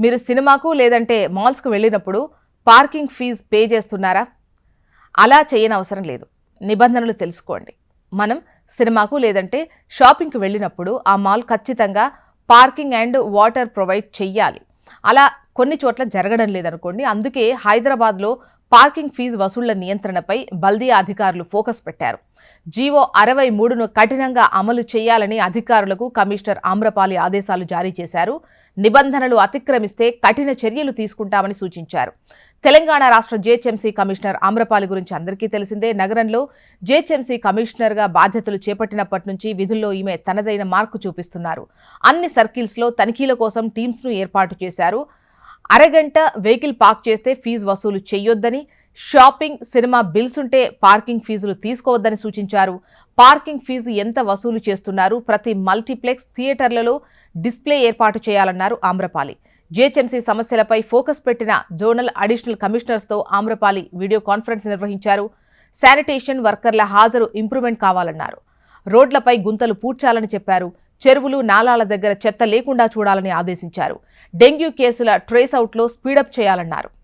మీరు సినిమాకు లేదంటే మాల్స్కు వెళ్ళినప్పుడు పార్కింగ్ ఫీజు పే చేస్తున్నారా? అలా చేయని అవసరం లేదు. నిబంధనలు తెలుసుకోండి. మనం సినిమాకు లేదంటే షాపింగ్కి వెళ్ళినప్పుడు ఆ మాల్ ఖచ్చితంగా పార్కింగ్ అండ్ వాటర్ ప్రొవైడ్ చెయ్యాలి. అలా కొన్ని చోట్ల జరగడం లేదనుకోండి. అందుకే హైదరాబాద్లో పార్కింగ్ ఫీజు వసూళ్ళ నియంత్రణపై బల్దియా అధికారులు ఫోకస్ పెట్టారు. జీవో అరవై మూడును కఠినంగా అమలు చేయాలని అధికారులకు కమిషనర్ ఆమ్రపాలి ఆదేశాలు జారీ చేశారు. నిబంధనలు అతిక్రమిస్తే కఠిన చర్యలు తీసుకుంటామని సూచించారు. తెలంగాణ రాష్ట్ర జేహెచ్ఎంసీ కమిషనర్ ఆమ్రపాలి గురించి అందరికీ తెలిసిందే నగరంలో జేహెచ్ఎంసీ కమిషనర్గా బాధ్యతలు చేపట్టినప్పటి నుంచి విధుల్లో ఈమె తనదైన మార్కు చూపిస్తున్నారు. అన్ని సర్కిల్స్లో తనిఖీల కోసం టీమ్స్ను ఏర్పాటు చేశారు. అరగంట వెహికల్ పార్క్ చేస్తే ఫీజు వసూలు చేయొద్దని షాపింగ్ సినిమా బిల్స్ ఉంటే పార్కింగ్ ఫీజులు తీసుకోవద్దని సూచించారు. పార్కింగ్ ఫీజు ఎంత వసూలు చేస్తున్నారు? ప్రతి మల్టీప్లెక్స్ థియేటర్లలో డిస్ప్లే ఏర్పాటు చేయాలన్నారు Amrapali. G H M C సమస్యలపై ఫోకస్ పెట్టిన జోనల్ అడిషనల్ కమిషనర్స్తో ఆమ్రపాలి వీడియో కాన్ఫరెన్స్ నిర్వహించారు. శానిటేషన్ వర్కర్ల హాజరు ఇంప్రూవ్మెంట్ కావాలన్నారు. రోడ్లపై గుంతలు పూడ్చాలని చెప్పారు. చెరువులు నాలాల దగ్గర చెత్త లేకుండా చూడాలని ఆదేశించారు. డెంగ్యూ కేసుల ట్రేస్ అవుట్లో స్పీడప్ చేయాలన్నారు.